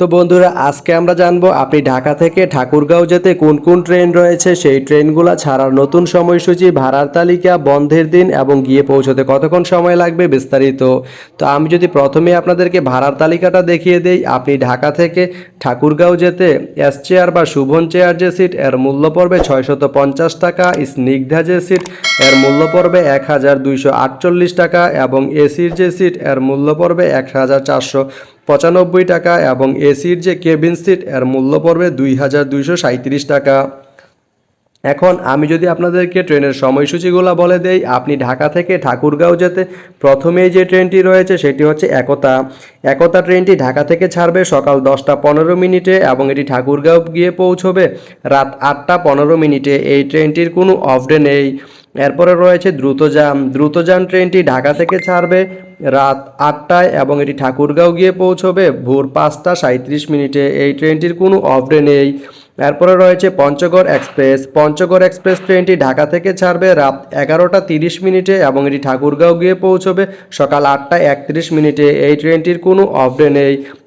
তো বন্ধুরা, আজকে আমরা জানব আপনি ঢাকা থেকে ঠাকুরগাঁও যেতে কোন কোন ট্রেন রয়েছে, সেই ট্রেনগুলো ছাড়ার নতুন সময়সূচি, ভাড়ার তালিকা, বন্ধের দিন এবং গিয়ে পৌঁছতে কতক্ষণ সময় লাগবে বিস্তারিত। তো আমি যদি প্রথমে আপনাদেরকে ভাড়ার তালিকাটা দেখিয়ে দেই, আপনি ঢাকা থেকে ঠাকুরগাঁও যেতে এস চেয়ার বা শুভন চেয়ার যে সিট এর মূল্য পড়বে ছয়শত পঞ্চাশ টাকা, স্নিগ্ধা যে সিট এর মূল্য পড়বে এক হাজার দুইশো আটচল্লিশ টাকা এবং এসির যে সিট, এর মূল্য পড়বে এক হাজার চারশো পঁচানব্বই টাকা এবং এসির যে কেবিন সিট, এর মূল্য পড়বে দুই হাজার দুইশো টাকা। এখন আমি যদি আপনাদেরকে ট্রেনের সময়সূচিগুলো বলে দেই, আপনি ঢাকা থেকে ঠাকুরগাঁও যেতে প্রথমেই যে ট্রেনটি রয়েছে সেটি হচ্ছে একতা। একতা ট্রেনটি ঢাকা থেকে ছাড়বে সকাল দশটা পনেরো মিনিটে এবং এটি ঠাকুরগাঁও গিয়ে পৌঁছবে রাত আটটা পনেরো মিনিটে। এই ট্রেনটির কোনো অফ ডে নেই। এরপরে রয়েছে দ্রুতযান। দ্রুতযান ট্রেনটি ঢাকা থেকে ছাড়বে রাত আটটায় এবং এটি ঠাকুরগাঁও গিয়ে পৌঁছবে ভোর পাঁচটা সাঁত্রিশ মিনিটে। এই ট্রেনটির কোনো অফ ডে নেই। এরপরে রয়েছে পঞ্চগড় এক্সপ্রেস। পঞ্চগড় এক্সপ্রেস ট্রেনটি ঢাকা থেকে ছাড়বে রাত এগারোটা তিরিশ মিনিটে এবং এটি ঠাকুরগাঁও গিয়ে পৌঁছবে সকাল আটটা একত্রিশ মিনিটে। এই ট্রেনটির কোনো অফ ডে নেই।